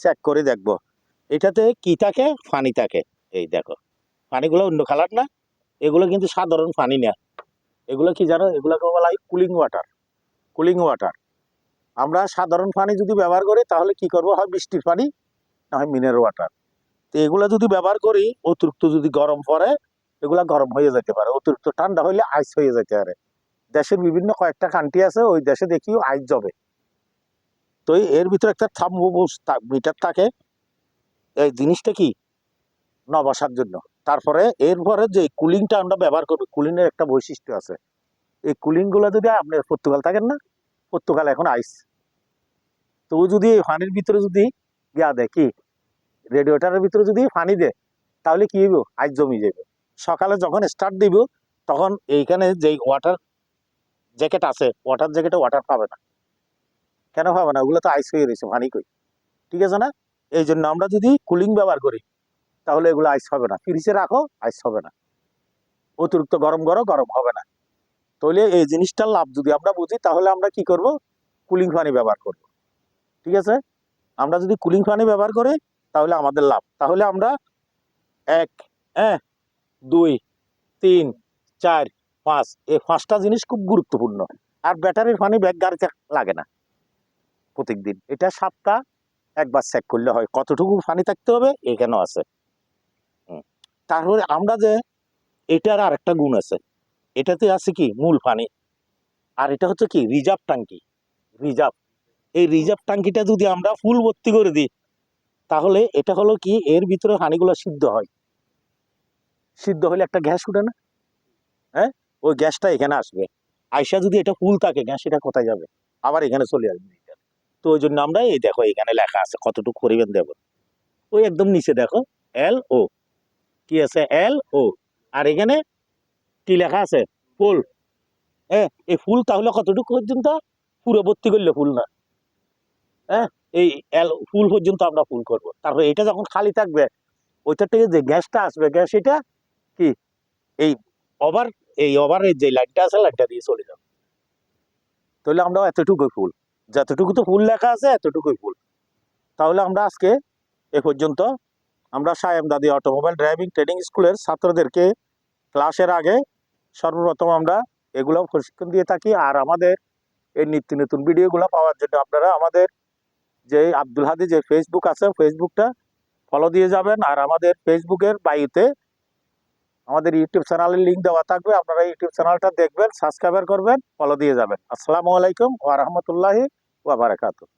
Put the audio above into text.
Check করে দেখব। এটাতে কি থাকে? পানি থাকে। এই দেখো। পানিগুলো অন্য কালার না। এগুলো কিন্তু সাধারণ পানি না। এগুলো কি জানো? এগুলোকে বলা হয় কুলিং ওয়াটার কুলিং ওয়াটার আমরা সাধারণ পানি যদি ব্যবহার করি, তাহলে কি করব? হয় বৃষ্টির পানি না হয় মিনারেল ওয়াটার তো এগুলো যদি ব্যবহার করি, অতিরিক্ত যদি গরম পড়ে, এগুলো গরম হয়ে যেতে পারে। অতিরিক্ত ঠান্ডা হইলে আইস হয়ে যেতে পারে। দেশের বিভিন্ন কয়েকটা কান্ট্রি আছে, ওই দেশে দেখিও আইস যাবে তো এর ভিতরে একটা থার্মোবুস মিটার থাকে। এই জিনিসটা কি? নবাসার জন্য। তারপরে এরপরে যে কুলিংটা আমরা ব্যবহার করব, কুলিংয়ের একটা বৈশিষ্ট্য আছে। এই কুলিংগুলো যদি আপনি পর্তুগাল থাকেন না, পর্তুগাল এখন আইস। তো ও যদি পানির ভিতরে যদি গিয়া দেখি রেডিওটারের ভিতরে যদি পানি দেয়, তাহলে কি হইব? আইস জমি যাবে সকালে যখন স্টার্ট দিব, তখন এইখানে যে ওয়াটার জ্যাকেট আছে ওয়াটার জ্যাকেটে ওয়াটার পাবে না। কেন পাবে না? ওগুলো তো আইস হয়ে রয়েছে পানি কই। ঠিক আছে না? এই জন্য আমরা যদি কুলিং ব্যবহার করি, তাহলে এগুলো আইস হবে না। ফ্রিজে রাখো আইস হবে না। অতিরিক্ত গরম করো, গরম হবে না। তাহলে এই জিনিসটার লাভ যদি আমরা বুঝি, তাহলে আমরা কি করব? কুলিং পানি ব্যবহার করব। ঠিক আছে? আমরা যদি কুলিং পানি ব্যবহার করি, তাহলে আমাদের লাভ। তাহলে আমরা এক হ্যাঁ দুই, তিন, চার, পাঁচ, এই পাঁচটা জিনিস খুব গুরুত্বপূর্ণ। আর ব্যাটারির ফানি ব্যাগ গাড়িতে লাগে না। প্রত্যেকদিন এটা সাতটা একবার চেক করলে হয়, কতটুকু পানি থাকতে হবে এখানেও আছে। তারপরে আমরা যে, এটার আর একটা গুণ আছে। এটাতে আছে কি? মূল পানি। আর এটা হচ্ছে কি? রিজার্ভ ট্যাঙ্কি। রিজার্ভ। এই রিজার্ভ ট্যাঙ্কিটা যদি আমরা ফুল ভর্তি করে দিই, তাহলে এটা হলো কি? এর ভিতরে পানিগুলো সিদ্ধ হয়। সিদ্ধ হলে একটা গ্যাস উঠে না? হ্যাঁ? ওই গ্যাসটা এখানে আসবে। আইসা যদি এটা ফুল থাকে, গ্যাস এটা কোথায় যাবে? আবার এখানে চলে আসবে। তো ওই জন্য আমরা এই দেখো এখানে লেখা আছে কতটুকু পরিমাণ দেব। ওই একদম নিচে দেখো এল ও কি আছে? এল ও আর এখানে কি লেখা আছে? ফুল। হ্যাঁ এই ফুল তাহলে কতটুকু পর্যন্ত? পুরো ভর্তি করলে ফুল না। হ্যাঁ এই এল ফুল পর্যন্ত আমরা ফুল করব। তারপরে এটা যখন খালি থাকবে, ওইটার থেকে যে গ্যাসটা আসবে, গ্যাস এটা কি? এই ওভার এই ওভারের যে লাইনটা আছে, লাইনটা দিয়ে চলে যাবে। তাহলে আমরা এতটুকু ফুল। যতটুকু তো ফুল লেখা আছে, এতটুকুই ফুল। তাহলে আমরা আজকে এ পর্যন্ত আমরা সায়েম দাদি অটোমোবাইল ড্রাইভিং ট্রেনিং স্কুলের ছাত্রদেরকে ক্লাসের আগে সর্বপ্রথম আমরা এগুলো প্রশিক্ষণ দিয়ে থাকি আর আমাদের এই নিত্য নতুন ভিডিওগুলো পাওয়ার জন্য আপনারা আমাদের যে আব্দুল হাদি যে ফেসবুক আছে ফেসবুকটা ফলো দিয়ে যাবেন আর আমাদের ফেসবুকের বায়ুতে আমাদের ইউটিউব চ্যানেলের লিঙ্ক দেওয়া থাকবে। আপনারা ইউটিউব চ্যানেলটা দেখবেন সাবস্ক্রাইবার করবেন ফলো দিয়ে যাবেন। আসসালামু আলাইকুম ওয়া রাহমাতুল্লাহি ওয়া বারাকাতুহু